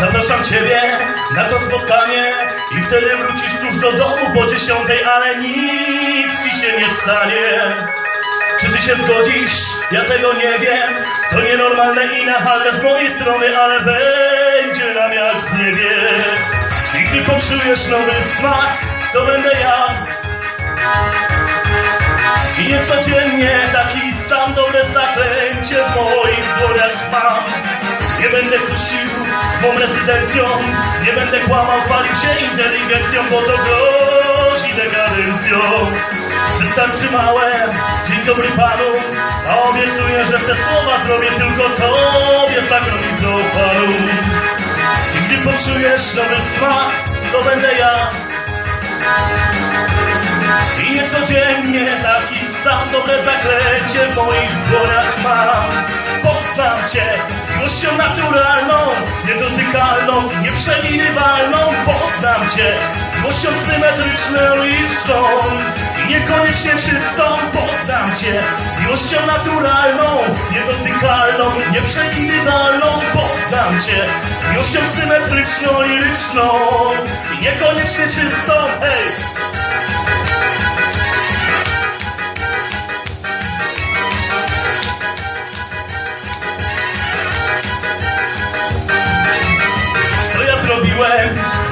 Zapraszam Ciebie na to spotkanie i wtedy wrócisz tuż do domu po dziesiątej, ale nic Ci się nie stanie. Czy Ty się zgodzisz? Ja tego nie wiem. To nienormalne i nachalne z mojej strony, ale będzie nam jak w niebie. I gdy poczujesz nowy smak, to będę ja. I nie codziennie taki sam dobre zaklęcie w moich dłoniach mam. Nie będę kusił mą rezydencją, nie będę kłamał, chwalił się inteligencją, bo to grozi dekadencją. Wystarczy małe, dzień dobry panu, a obiecuję, że te słowa zrobię tylko tobie znakomitą panu. I gdy poczujesz nowy smak, to będę ja. I nie codziennie taki sam dobre zaklęcie w moich dłoniach mam. Poznam Cię miłością naturalną, niedotykalną, nieprzewidywalną. Poznam Cię z miłością symetryczną, liczną i niekoniecznie czystą. Poznam Cię z miłością naturalną, niedotykalną, nieprzewidywalną. Poznam Cię z miłością symetryczną, liryczną i niekoniecznie czystą. Hej!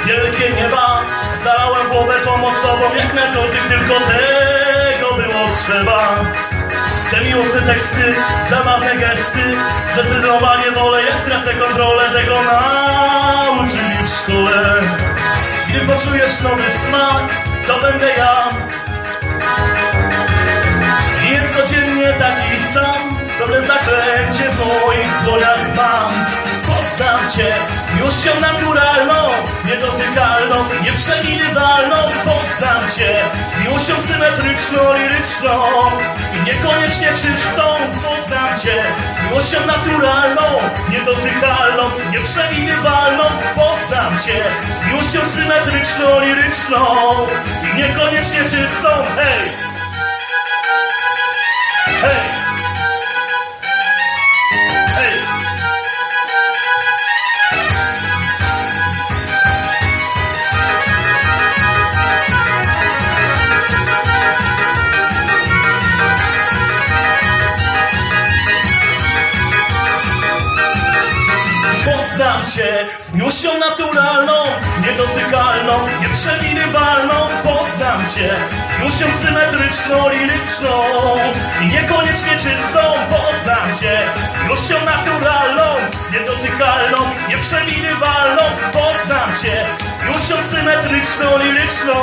Wielkie nieba. Zalałem głowę tą osobą jak narkotyk Tylko tego było trzeba. Te miłosne teksty, zabawne gesty Zdecydowanie wolę, jak tracę kontrolę Tego nauczyli w szkole. Gdy poczujesz nowy smak, to będę ja. Nie codziennie taki Z miłością naturalną Niedotykalną, nieprzewidywalną Poznam Cię miłością symetryczną, liryczną I niekoniecznie czystą Poznam Cię miłością naturalną Niedotykalną, nieprzewidywalną Poznam Cię miłością symetryczną, liryczną I niekoniecznie czystą! Hej! Hej! Poznam Cię z miłością naturalną, niedotykalną, nieprzewidywalną. Poznam Cię z miłością symetryczną, liryczną i niekoniecznie czystą. Poznam Cię z miłością naturalną, niedotykalną, nieprzewidywalną. Poznam Cię z miłością symetryczną, liryczną